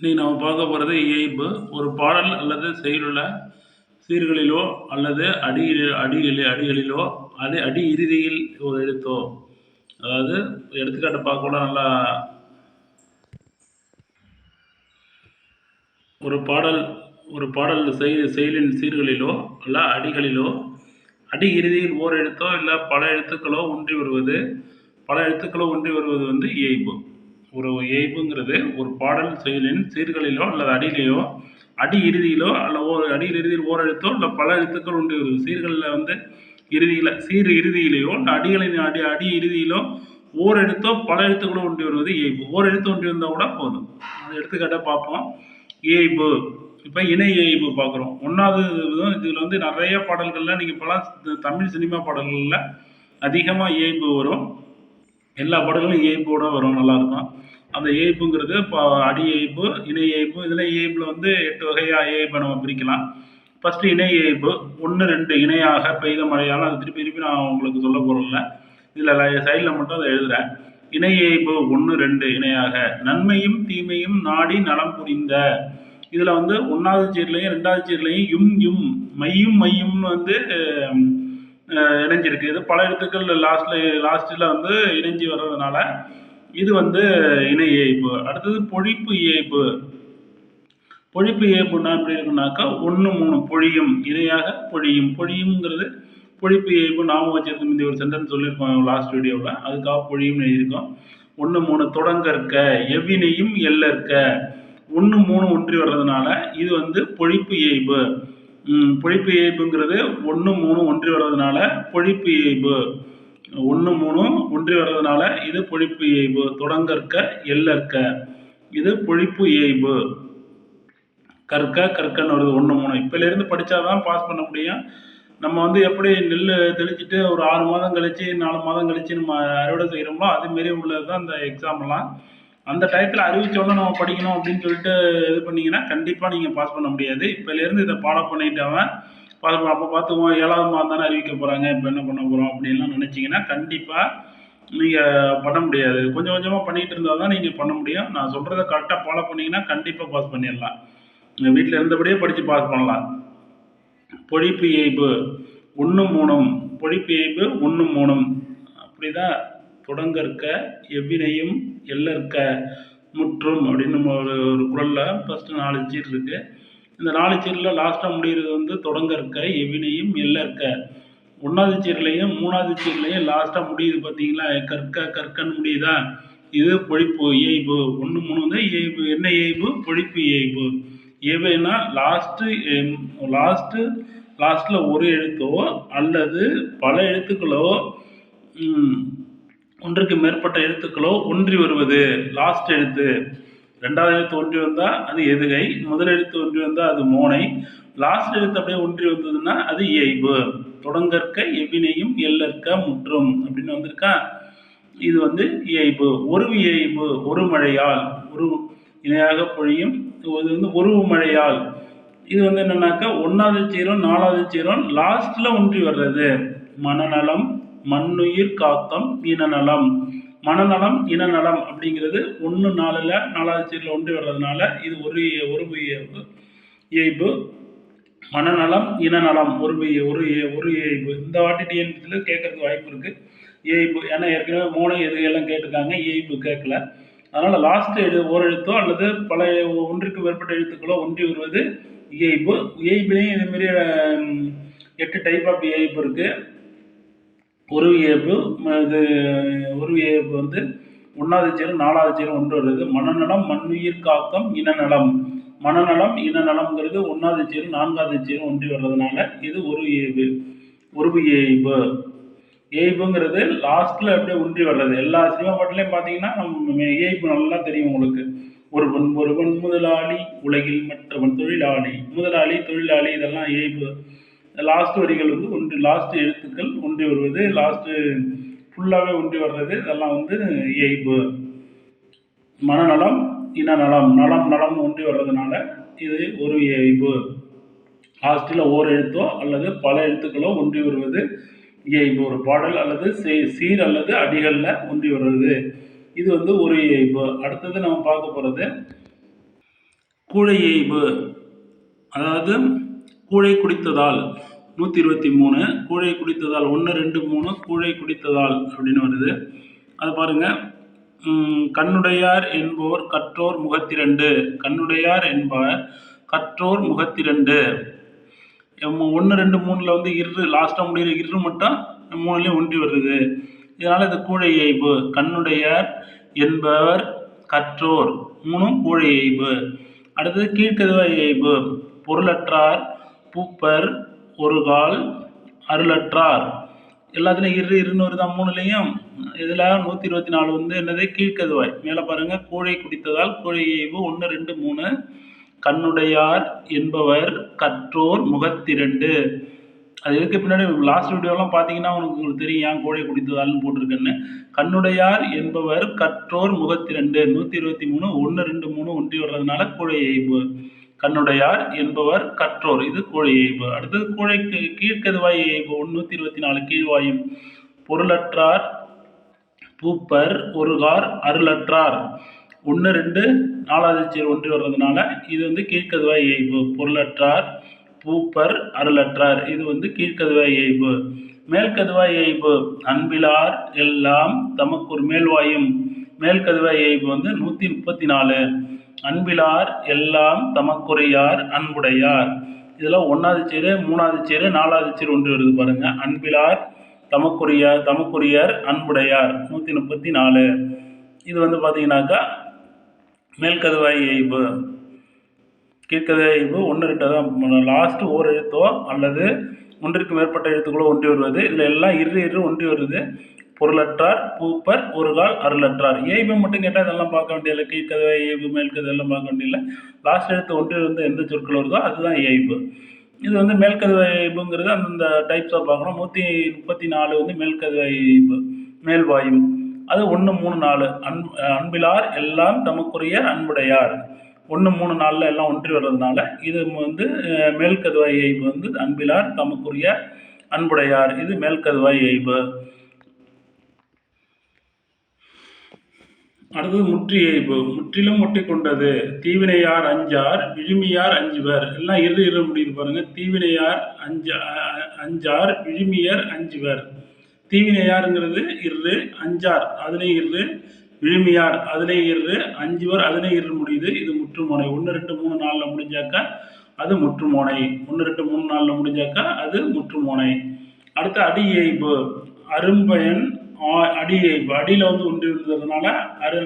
இன்றைக்கி நம்ம பார்க்க போகிறது இயைபு. ஒரு பாடல் அல்லது செயலுள்ள சீர்களிலோ அல்லது அடி அடிகளி அடிகளிலோ அது அடி இறுதியில் ஒரு எழுத்தோ. அதாவது எடுத்துக்காட்டு பார்க்கக்கூட நல்லா ஒரு பாடல் ஒரு பாடல் செய் செயலின் சீர்களிலோ அல்ல அடிகளிலோ அடி இறுதியில் ஓர் எழுத்தோ இல்லை பல எழுத்துக்களோ ஒன்றி வருவது பல எழுத்துக்களோ ஒன்றி வருவது வந்து இயைபு. ஒரு இயைபுங்கிறது ஒரு பாடல் செயலின் சீர்களிலோ அல்லது அடியிலையோ அடி இறுதியிலோ அல்ல ஒரு அடியில் இறுதியில் ஓரெழுத்தோ இல்லை பல எழுத்துக்கள் ஒன்றி வருது சீர்களில் வந்து இறுதியில் சீர் இறுதியிலேயோ இல்லை அடிகளின் அடி அடி இறுதியிலோ ஓர் எழுத்தோ பல எழுத்துக்களோ ஒன்றி வருவது இயைபு ஓர் எழுத்து ஒன்றி வந்தால் கூட போதும். அது எடுத்துக்காட்டாக பார்ப்போம். இயைபு இப்போ இணை இயைபு பார்க்குறோம். ஒன்றாவது இதில் வந்து நிறைய பாடல்களில் நீங்கள் பல தமிழ் சினிமா பாடல்களில் அதிகமாக இயைபு வரும். எல்லா பாடல்களும் ஏய்ப்போட வரும் நல்லாயிருக்கும் அந்த ஏய்ப்புங்கிறது இப்போ அடி ஏய்ப்பு இணை ஏய்ப்பு இதில் ஏய்ப்பில் வந்து எட்டு வகையாக ஏய்ப்பை நம்ம பிரிக்கலாம். ஃபஸ்ட்டு இணை ஏய்ப்பு ஒன்று ரெண்டு இணையாக பெய்த மழையால் அது திருப்பி திருப்பி நான் உங்களுக்கு சொல்ல போகிறதில்ல இதில் சைடில் மட்டும் அதை எழுதுகிறேன் இணை ஏய்ப்பு ஒன்று ரெண்டு இணையாக. நன்மையும் தீமையும் நாடி நலம் புரிந்த. இதில் வந்து ஒன்றாவது சீர்லையும் ரெண்டாவது சீர்லையும் யும் யும் மையும் மையும்னு வந்து இணைஞ்சிருக்கு. இது பல எழுத்துக்கள் லாஸ்ட்டில் லாஸ்ட்டில் வந்து இணைஞ்சி வர்றதுனால இது வந்து இணை இயைப்பு அடுத்தது பொழிப்பு இயைப்பு பொழிப்பு இயைப்புன்னா எப்படி இருக்குனாக்கா ஒன்று மூணு பொழியும். இணையாக பொழியும். பொழியுங்கிறது பொழிப்பு இயைப்பு நாம வச்சிருக்க இந்த ஒரு சென்டென்ஸ் சொல்லியிருக்கோம் லாஸ்ட் வீடியோவில் அதுக்காக பொழியும்னு எழுதியிருக்கோம். ஒன்று மூணு தொடங்க இருக்க எவ்வினையும் எல்லற்க ஒன்று மூணு ஒன்றி வர்றதுனால இது வந்து பொழிப்பு இயைப்பு பொழிப்பு இயைபுங்கிறது ஒன்று மூணு ஒன்றி வர்றதுனால பொழிப்பு இயைபு ஒன்று மூணு ஒன்றி வர்றதுனால இது பொழிப்பு இயைபு தொடங்கற்க எல்லற்க. இது பொழிப்பு இயைபு கற்க கற்கன்னு வருது ஒன்று மூணு. இப்போலேருந்து படித்தா தான் பாஸ் பண்ண முடியும். நம்ம வந்து எப்படி நெல் தெளிச்சிட்டு ஒரு ஆறு மாதம் கழித்து நாலு மாதம் கழித்து நம்ம அறுவடை செய்கிறோமோ அதுமாரி உள்ளது தான் இந்த எக்ஸாம்லாம் அந்த டயத்தில் அறிவிச்சோடனே நம்ம படிக்கணும் அப்படின்னு சொல்லிட்டு இது பண்ணிங்கன்னா கண்டிப்பாக நீங்கள் பாஸ் பண்ண முடியாது. இப்போலேருந்து இதை ஃபாலோ பண்ணிட்டாவன் பாஸ் பண்ண அப்போ பார்த்துக்குவோம் ஏழாவது மாதம் தானே அறிவிக்க போகிறாங்க இப்போ என்ன பண்ண போகிறோம் அப்படின்லாம் நினச்சிங்கன்னா கண்டிப்பாக நீங்கள் பண்ண முடியாது. கொஞ்சம் கொஞ்சமாக பண்ணிகிட்டு இருந்தால் தான் நீங்கள் பண்ண முடியும். நான் சொல்கிறத கரெக்டாக ஃபாலோ பண்ணிங்கன்னா கண்டிப்பாக பாஸ் பண்ணிடலாம். வீட்டில் இருந்தபடியே படித்து பாஸ் பண்ணலாம். பொழிப்பு ஏய்ப்பு ஒன்று மூணும் பொழிப்பு ஏய்ப்பு ஒன்று மூணும். அப்படி தான் தொடங்கற்க எவ்வினையும் எல்லற்க முற்றும் அப்படின்னு நம்ம ஒரு ஒரு குரலில் ஃபஸ்ட்டு நாலு சீர் இருக்குது இந்த நாலு சீரில் லாஸ்ட்டாக முடிகிறது வந்து தொடங்கற்க எவ்வினையும் எல்லற்க ஒன்றாவது சீர்லையும் மூணாவது சீர்லையும் லாஸ்ட்டாக முடியுது பார்த்தீங்களா கற்க கற்கன்னு முடியுதா? இது பொழிப்பு இயைபு. ஒன்று மூணு வந்து இயைபு. என்ன இயைபு? பொழிப்பு இயைபு. இயைபுனா லாஸ்ட்டு லாஸ்ட்டு லாஸ்ட்டில் ஒரு எழுத்தோ அல்லது பல எழுத்துக்களோ ஒன்றுக்கு மேற்பட்ட எழுத்துக்களோ ஒன்றி வருவது. லாஸ்ட் எழுத்து. ரெண்டாவது எழுத்து ஒன்றி வந்தால் அது எதுகை? முதல் எழுத்து ஒன்றி வந்தால் அது மோனை. லாஸ்ட் எழுத்து அப்படியே ஒன்றி வந்ததுன்னா அது இயைபு. தொடங்கற்க எவ்வினையும் எல்லற்க முற்றும் அப்படின்னு வந்திருக்கா? இது வந்து இயைபு. ஒரு இயைபு ஒரு மழையால். ஒரு இணையாக பொழியும். இது வந்து ஒரு மழையால். இது வந்து என்னன்னாக்கா ஒன்றாவது சீரம் நாலாவது சீரம் லாஸ்ட்டில் ஒன்றி வர்றது. மனநலம் மண்ணுயிர் காத்தம் இனநலம். மனநலம் இனநலம் அப்படிங்கிறது ஒன்று நாலில் நாலாவது சீரில் ஒன்றி வர்றதுனால இது ஒரு ஒரு இயல்பு மனநலம் இனநலம் ஒரு ஒரு ஒரு இயல்பு இந்த வாட்டி டிஎன்பிசியில் கேட்கறதுக்கு வாய்ப்பு இருக்குது இயல்பு ஏன்னா ஏற்கனவே மூணு எதுகையெல்லாம் எல்லாம் கேட்டிருக்காங்க இயல்பு கேட்கல. அதனால் லாஸ்ட் எழு ஒரு எழுத்தோ அல்லது பல ஒன்றுக்கு மேற்பட்ட எழுத்துக்களோ ஒன்றி வருவது இயல்பு இயல்புலேயும் இதுமாரி எட்டு டைப் ஆஃப் இயல்பு இருக்குது ஒரு இயல்பு இது ஒரு வந்து ஒன்றாவது சேரும் நாலாவது சேரும் ஒன்று வருது. மனநலம் மண்ணுயிர் காக்கம் இனநலம். மனநலம் இனநலம்ங்கிறது ஒன்றாவது சேரும் நான்காவது சேரும் ஒன்றி வர்றதுனால இது ஒரு இயல்பு உருவி இயல்பு. ஏய்புங்கிறது லாஸ்ட்டில் அப்படியே ஒன்றி வர்றது. எல்லா சினிமா பாட்டிலையும் பார்த்தீங்கன்னா நம்ம இயல்பு நல்லா தெரியும் உங்களுக்கு. ஒருவன் ஒருவன் முதலாளி உலகில் மற்றவன் தொழிலாளி. முதலாளி தொழிலாளி இதெல்லாம் ஏய்பு லாஸ்ட் வரிகள் வந்து ஒன்று லாஸ்ட் எழுத்துக்கள் ஒன்றி வருவது லாஸ்ட்டு ஃபுல்லாகவே ஒன்றி வர்றது இதெல்லாம் வந்து இயல்பு மனநலம் இனநலம் நலம் நலம் ஒன்றி வர்றதுனால இது ஒரு இயல்பு லாஸ்ட்டில் ஓர் எழுத்தோ அல்லது பல எழுத்துக்களோ ஒன்றி வருவது இயல்பு ஒரு பாடல் அல்லது சீர் அல்லது அடிகளில் ஒன்றி வருவது இது வந்து ஒரு இயல்பு அடுத்தது நம்ம பார்க்க போகிறது கூழ இயைபு. அதாவது கூழை குடித்ததால் நூற்றி இருபத்தி மூணு கூழை குடித்ததால் ஒன்று ரெண்டு மூணு கூழை குடித்ததால் அப்படின்னு வருது. அது பாருங்கள் கண்ணுடையார் என்போர் கற்றோர் முகத்திரண்டு. கண்ணுடையார் என்பவர் கற்றோர் முகத்திரண்டு. ஒன்று ரெண்டு மூணில் வந்து இரு லாஸ்ட்டாக முடிகிற இரு மட்டும் மூணுலேயும் ஒன்றி வருது. இதனால் இது கூழை இயைபு கண்ணுடையார் என்பவர் கற்றோர். மூணும் கூழை இயைபு அடுத்தது கீழ்க்கதுவாய் இயைபு பொருளற்றார் பூப்பர் ஒரு கால் அருளற்றார். எல்லாத்துலேயும் இரு இருன்னு தான் மூணுலேயும். இதில் நூற்றி இருபத்தி நாலு வந்து என்னது? கீழ்க்கதுவாய். மேலே பாருங்கள் கோழை குடித்ததால் கூழை ஒன்று ரெண்டு மூணு. கண்ணுடையார் என்பவர் கற்றோர் முகத்திரண்டு. அது இதுக்கு பின்னாடி? லாஸ்ட் வீடியோலாம் பார்த்தீங்கன்னா உனக்கு உங்களுக்கு தெரியும் ஏன் கோழை குடித்ததால்னு போட்டிருக்கேன்னு. கண்ணுடையார் என்பவர் கற்றோர் முகத்திரண்டு. நூற்றி இருபத்தி மூணு ஒன்று ரெண்டு மூணு ஒன்றி வர்றதுனால கோழை எய்பு கண்ணுடையார் என்பவர் கற்றோர். இது கோழை எய்பு அடுத்தது கோழைக்கு கீழ்கதுவாய் எய்பு நூற்றி இருபத்தி நாலு கீழ்வாயும். பொருளற்றார் பூப்பர் ஒருகார் அருளற்றார். ஒன்று ரெண்டு நாலாவது சேர் ஒன்றி வர்றதுனால இது வந்து கீழ்கதுவாய் இயைபு பொருளற்றார் பூப்பர் அருளற்றார். இது வந்து கீழ்கதுவாய் இயைபு மேல்கதுவாய் இயைபு அன்பிலார் எல்லாம் தமக்கு ஒரு மேல்வாயும். மேல்கதுவாய் இயைபு வந்து நூற்றி முப்பத்தி நாலு. அன்பிலார் எல்லாம் தமக்குறையார் அன்புடையார். இதெல்லாம் ஒன்றாவது சேரு மூணாவது சேரு நாலாவது சேரு ஒன்று வருது பாருங்கள் அன்பிலார் தமக்குரியார் தமக்குரியர் அன்புடையார். நூற்றி முப்பத்தி நாலு. இது வந்து பார்த்தீங்கன்னாக்கா மேல்கதவாய் இயைபு கீழ்கதுவாய் இயைபு ஒன்று ரெண்டு தான் லாஸ்ட்டு ஓர் எழுத்தோ அல்லது ஒன்றிற்கு மேற்பட்ட எழுத்துக்களோ ஒன்றி வருவது. இதில் எல்லாம் இரு இரு ஒன்றி வருது. பொருளற்றார் பூப்பர் ஒரு கால் அருளற்றார். இயைபு மட்டும் கேட்டால் இதெல்லாம் பார்க்க வேண்டியதில்லை. கீழ்கதவை இயைபு மேல்கதை எல்லாம் பார்க்க வேண்டியதில்லை. லாஸ்ட் எடுத்து ஒன்றி வந்து எந்த சொற்கள் வருதோ அதுதான் ஏய்பு இது வந்து மேல்கதவை அந்தந்த டைப்ஸாக பார்க்கணும் நூற்றி முப்பத்தி நாலு வந்து மேல்கதவை இயைபு மேல்வாயு அது ஒன்று மூணு நாலு. அன் அன்பிலார் எல்லாம் தமக்குரிய அன்புடையார். ஒன்று மூணு நாளில் எல்லாம் ஒன்றி வர்றதுனால இது வந்து மேல்கதுவாய் எய்பு வந்து அன்பிலார் தமக்குரிய அன்புடையார். இது மேல்கதுவாய் எய்பு அடுத்தது முற்றி எய்பு முற்றிலும் முட்டி கொண்டது தீவினையார் அஞ்சார் விழுமியார் அஞ்சுவர். எல்லாம் இரு இரு முடியுது பாருங்க. தீவினையார் அஞ்சா அஞ்சார் விழுமியர் அஞ்சுவர். தீவினையாருங்கிறது இரு அஞ்சார் அதுலேயும் இரு விழுமியார் அதுலேயும் இரு அஞ்சுவர் அதுலேயும் இரு முடியுது. இது முற்றுமோனை. ஒன்று ரெண்டு மூணு நாளில் முடிஞ்சாக்கா அது முற்றுமோனை. ஒன்று ரெண்டு மூணு நாளில் முடிஞ்சாக்கா அது முற்றுமோனை. அடுத்து அடி இயைபு அரும்பயன் அடி அடியில் வந்து ஒன்று இருந்ததுனால அரு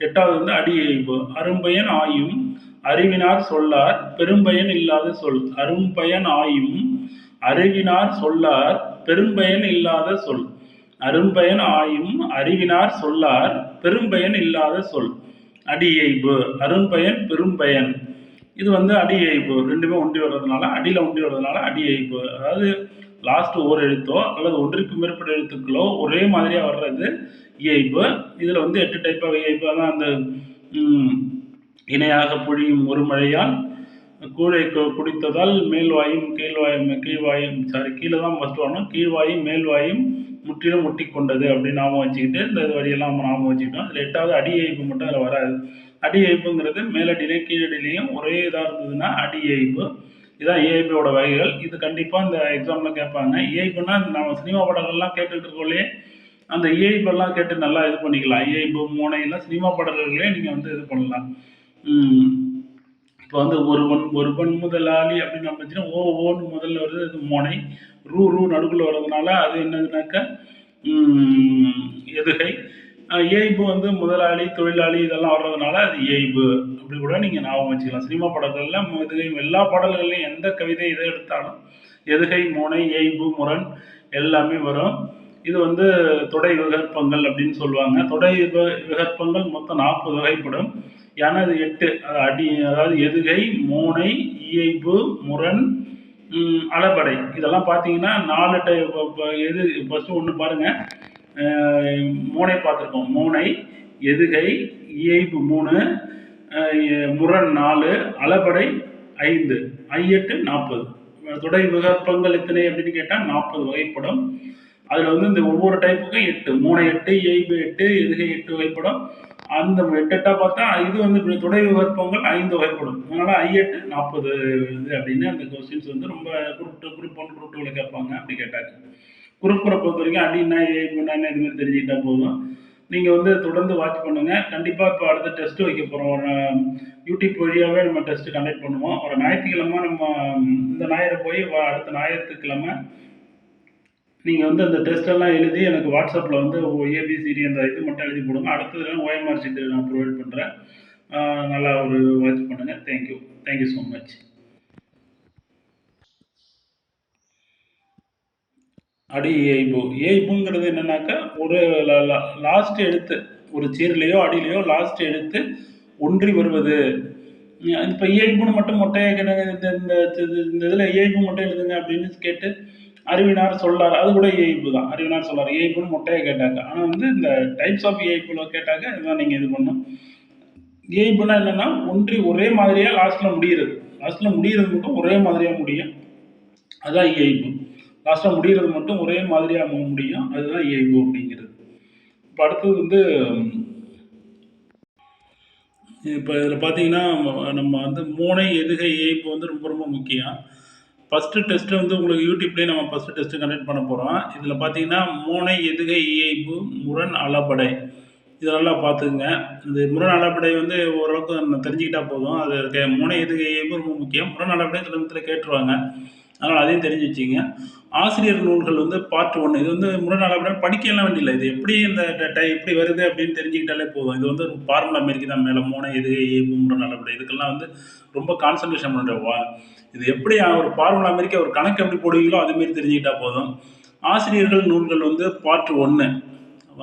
எட்டாவது வந்து அடி இயைபு அரும்பயன் ஆயும் அறிவினார் சொல்லார் பெரும்பயன் இல்லாத சொல் அரும்பயன் ஆயும் அறிவினார் சொல்லார் பெரும்பயன் இல்லாத சொல் அரும்பயன் ஆயும் அறிவினார் சொல்லார் பெரும்பயன் இல்லாத சொல் அடியைபு அரும்பயன் பெரும்பயன். இது வந்து அடியைப்பு ரெண்டுமே ஒன்றி வர்றதுனால அடியில் ஒன்றி வர்றதுனால அடியைப்பு அதாவது லாஸ்ட் ஒரு எழுத்தோ அல்லது ஒன்றுக்கு மேற்பட்ட எழுத்துக்களோ ஒரே மாதிரியாக வர்றது இயைப்பு இதில் வந்து எட்டு டைப் ஆஃப் இயைப்பு தான் அந்த இணையாக பொழியும் ஒரு மழையால் கூழை குடித்ததால் மேல்வாயும் கீழ்வாயும் கீழ்வாயும் சாரி கீழே தான் ஃபஸ்ட்டு வரணும். கீழ்வாயும் மேல்வாயும் முற்றிலும் முட்டி கொண்டது அப்படின்னு ஞாபகம் வச்சுக்கிட்டு இந்த வரியெல்லாம் நம்ம ஞாபகம் வச்சுக்கிட்டோம். அதில் எட்டாவது அடி ஏய்ப்பு மட்டும் அதில் வராது. அடி ஏய்ப்புங்கிறது மேலடியிலையும் கீழடியிலையும் ஒரே இதாக இருந்ததுன்னா அடி ஏய்ப்பு இதான் ஏஐபியோட வகைகள். இது கண்டிப்பாக இந்த எக்ஸாமில் கேட்பாங்க. ஏஐபின்னா நம்ம சினிமா படங்கள்லாம் கேட்டுக்கிட்டு இருக்கோம்லையே அந்த ஏஐபெல்லாம் கேட்டு நல்லா இது பண்ணிக்கலாம். ஏஐபு மூனையெல்லாம் சினிமா பாடல்களே நீங்கள் வந்து இது பண்ணலாம். இப்போ வந்து ஒருவன் ஒருவன் முதலாளி அப்படின்னு நம்ம ஓ ஓன்னு முதல்ல வருது இது மோனை. ரூ ரூ நடுக்குள்ள வர்றதுனால அது என்னதுனாக்கா எதுகை. ஏய்பு வந்து முதலாளி தொழிலாளி இதெல்லாம் வர்றதுனால அது ஏய்பு அப்படி கூட நீங்கள் ஞாபகம் வச்சுக்கலாம். சினிமா பாடல்களில் எதுகையும் எல்லா பாடல்கள்லையும் எந்த கவிதை எதை எடுத்தாலும் எதுகை மோனை ஏய்பு முரண் எல்லாமே வரும். இது வந்து தொடை விகற்பங்கள் அப்படின்னு சொல்லுவாங்க. தொடை விகற்பங்கள் மொத்தம் நாற்பது வகைப்படும். ஏன்னா அது எட்டு அடி அதாவது எதுகை மோனை இயைபு முரண் அளபடை. இதெல்லாம் பார்த்தீங்கன்னா நாலு எது ஃபஸ்ட்டு ஒன்று பாருங்கள் மூனை பார்த்துருக்கோம். மூனை எதுகை இயைபு மூணு முரண் நாலு அளபடை ஐந்து ஐயெட்டு நாற்பது தொடை விகற்பங்கள் எத்தனை அப்படின்னு கேட்டால் நாற்பது வகைப்படும். அதில் வந்து இந்த ஒவ்வொரு டைப்புக்கும் எட்டு மூணு எட்டு இயைபு எட்டு எதுகை எட்டு வகைப்படும். அந்த எட்டெட்டாக பார்த்தா இது வந்து இப்படி துணை விகற்பங்கள் ஐந்து வகைப்படும். அதனால் ஐயெட்டு நாற்பது இது அப்படின்னு அந்த கொஸ்டின்ஸ் வந்து ரொம்ப group two group one group டூவில் கேட்பாங்க அப்படி கேட்டாங்க குரூப் பொறுத்த வரைக்கும் அடின்னா ஏ பண்ணா இது மாதிரி தெரிஞ்சுக்கிட்டா போதும். நீங்கள் வந்து தொடர்ந்து வாட்ச் பண்ணுங்கள் கண்டிப்பாக இப்போ அடுத்த டெஸ்ட்டு வைக்க போகிறோம் ஒரு யூடியூப் வழியாகவே நம்ம டெஸ்ட்டு கண்டக்ட் பண்ணுவோம். ஒரு ஞாயிற்றுக்கிழமை நம்ம இந்த ஞாயிறு போய் வா அடுத்த ஞாயிற்றுக்கிழமை நீங்கள் வந்து அந்த டெஸ்ட்டெல்லாம் எழுதி எனக்கு வாட்ஸ்அப்பில் வந்து ஏபிசிடி அந்த இது மட்டும் எழுதி போடுங்க. அடுத்தது ஓஎம்ஆர் ஷீட் நான் ப்ரொவைட் பண்ணுறேன் நல்லா ஒரு வாட்ச் பண்ணுங்கள் தேங்க்யூ தேங்க்யூ ஸோ மச் அடி ஏய்பு. ஏய்புங்கிறது என்னன்னாக்கா ஒரு லாஸ்ட் எழுத்து ஒரு சீர்லேயோ அடியிலையோ லாஸ்ட் எழுத்து ஒன்றி வருவது. இப்போ ஏய்புன்னு மட்டும் மொட்டையாக கேட்டாங்க இந்த இந்த இதில் ஏய்பு மட்டும் எழுதுங்க அப்படின்னு கேட்டு அறிவினார் சொல்லார். அது கூட ஏய்பு தான் அறிவினார் சொல்லார். ஏய்புன்னு மொட்டையாக கேட்டாங்க ஆனால் வந்து இந்த டைப்ஸ் ஆஃப் ஏய்புல கேட்டாங்க இதுதான் நீங்கள் இது பண்ணணும் ஏய்புனா என்னென்னா ஒன்றி ஒரே மாதிரியாக லாஸ்ட்டில் முடிகிறது லாஸ்ட்டில் முடிகிறது மட்டும் ஒரே மாதிரியாக முடியும். அதுதான் ஏய்பு. லாஸ்ட்டாக முடிகிறது மட்டும் ஒரே மாதிரியாக முடியும். அதுதான் ஏஓ அப்படிங்கிறது. இப்போ அடுத்தது வந்து இப்போ இதில் பார்த்தீங்கன்னா நம்ம வந்து மூனை எதுகை ஏய்ப்பு வந்து ரொம்ப ரொம்ப முக்கியம். ஃபஸ்ட்டு டெஸ்ட்டு வந்து உங்களுக்கு யூடியூப்லேயே நம்ம ஃபஸ்ட்டு டெஸ்ட்டு கண்டக்ட் பண்ண போகிறோம் இதில் பார்த்தீங்கன்னா மூனை எதுகை இயைபு முரண் அளபடை. இதெல்லாம் நல்லா பார்த்துக்குங்க இந்த முரண் அளபடை வந்து ஓரளவுக்கு நம்ம தெரிஞ்சுக்கிட்டா போதும். அது இருக்க மூனை எதுகை இயைபு ரொம்ப முக்கியம். முரண் அளபடை சில கேட்டுருவாங்க. அதனால் அதையும் தெரிஞ்சு வச்சுங்க ஆசிரியர் நூல்கள் வந்து பார்ட் ஒன்று இது வந்து முரண் அப்படின்னா படிக்கலாம் வேண்டியதில்லை. இது எப்படி இந்த டை எப்படி வருது அப்படின்னு தெரிஞ்சுக்கிட்டாலே போதும். இது வந்து ஃபார்முலா மாரிக்கு தான் மேலே மூணு இது இயைபு முரண் அளபடை இதுக்கெல்லாம் வந்து ரொம்ப கான்சன்ட்ரேஷன் பண்ணுற வா. இது எப்படி ஒரு ஃபார்முலா மாரிக்கு ஒரு கணக்கு எப்படி போடுவீங்களோ அது மாரி தெரிஞ்சுக்கிட்டா போதும். ஆசிரியர்கள் நூல்கள் வந்து பார்ட் ஒன்று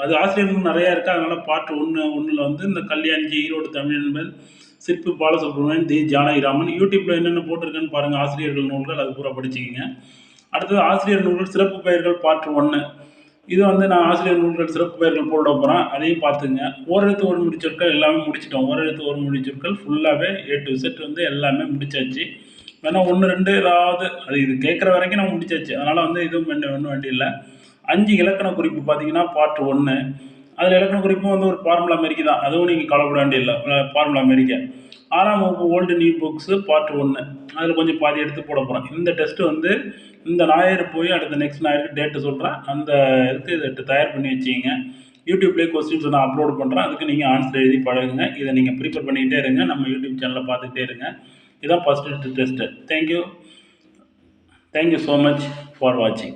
அது ஆசிரியர்கள் நிறையா இருக்குது அதனால் பார்ட் ஒன்று ஒன்றில் வந்து இந்த கல்யாண்ஜி ஈரோடு தமிழ் என்பது சிற்பி பாலசுப்ரமணியன் தி ஜானகிராமன். யூடியூப்பில் என்னென்ன போட்டிருக்கேன்னு பாருங்கள் ஆசிரியர்கள் நூல்கள் அது பூரா படிச்சுக்கிங்க. அடுத்தது ஆசிரியர் நூல்கள் சிறப்பு பெயர்கள் பார்ட் ஒன்று இது வந்து நான் ஆசிரியர் நூல்கள் சிறப்பு பெயர்கள் போட போகிறேன் அதையும் பார்த்துங்க. ஓரெழுத்து ஒரு முடிச்சொற்கள் எல்லாமே முடிச்சிட்டோம். ஓரெழுத்து ஒரு முடிச்சொற்கள் ஃபுல்லாகவே ஏ டு செட் வந்து எல்லாமே முடிச்சாச்சு. வேணா ஒன்று ரெண்டு ஏதாவது அது இது கேட்குற வரைக்கும் நான் முடிச்சாச்சு. அதனால் வந்து இதுவும் வேண்டிய ஒன்றும் வேண்டியில்லை. அஞ்சு இலக்கண குறிப்பு பார்த்தீங்கன்னா பார்ட் ஒன்று அதில் இலக்கண குறிப்பும் வந்து ஒரு ஃபார்முலா மாரிக்கு தான். அதுவும் நீங்கள் கவலைப்பட வேண்டியதில்லை. ஃபார்முலா மாரிக்கு ஆறாம் வகுப்பு ஓல்டு நியூ புக்ஸு பார்ட் ஒன்று அதில் கொஞ்சம் பாதி எடுத்து போட போகிறேன் இந்த டெஸ்ட்டு வந்து இந்த ஞாயிறு போய் அடுத்த நெக்ஸ்ட் லாயருக்கு டேட்டு சொல்கிறேன் அந்த இதுக்கு இதை தயார் பண்ணி வச்சுக்கிங்க. யூடியூப்லேயே கொஸ்டின்ஸ் நான் அப்லோட் பண்ணுறேன் அதுக்கு நீங்கள் ஆன்சர் எழுதி பழகுங்க. இதை நீங்கள் ப்ரிப்பேர் பண்ணிக்கிட்டே இருங்க. நம்ம யூடியூப் சேனலில் பார்த்துக்கிட்டே இருங்க. இதான் first test thank you thank you so much for வாட்சிங்